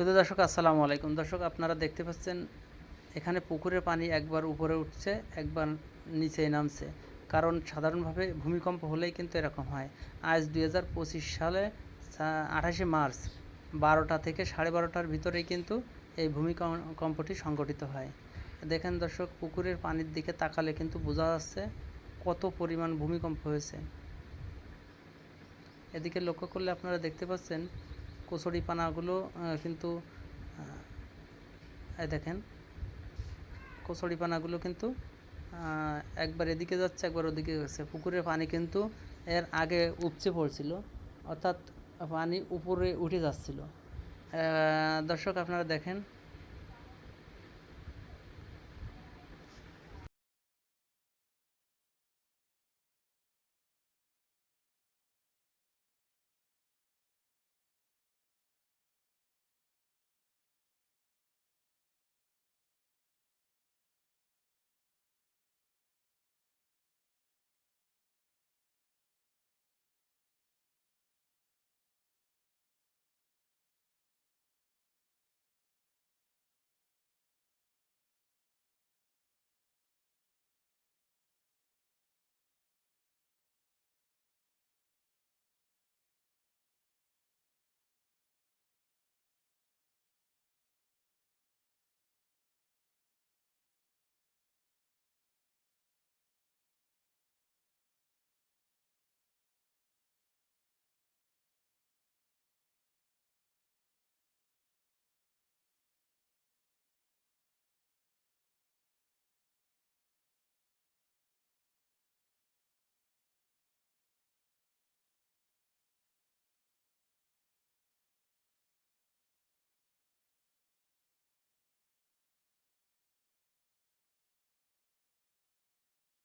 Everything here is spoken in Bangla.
শুধু দর্শক, আসসালামু আলাইকুম। দর্শক, আপনারা দেখতে পাচ্ছেন, এখানে পুকুরের পানি একবার উপরে উঠছে, একবার নিচে নামছে। কারণ সাধারণভাবে ভূমিকম্প হলেই কিন্তু এরকম হয়। আজ দুই হাজার পঁচিশ সালে আঠাশে মার্চ, বারোটা থেকে সাড়ে বারোটার ভিতরেই কিন্তু এই ভূমিকম্পটি সংঘটিত হয়। দেখেন দর্শক, পুকুরের পানির দিকে তাকালে কিন্তু বোঝা যাচ্ছে কত পরিমাণ ভূমিকম্প হয়েছে। এদিকে লক্ষ্য করলে আপনারা দেখতে পাচ্ছেন কচুরি পানাগুলো কিন্তু দেখেন, কচুরি পানাগুলো কিন্তু একবার এদিকে যাচ্ছে, একবার ওদিকে যাচ্ছে পুকুরের পানি কিন্তু এর আগে উপচে পড়ছিল, অর্থাৎ পানি উপরে উঠে যাচ্ছিল। দর্শক, আপনারা দেখেন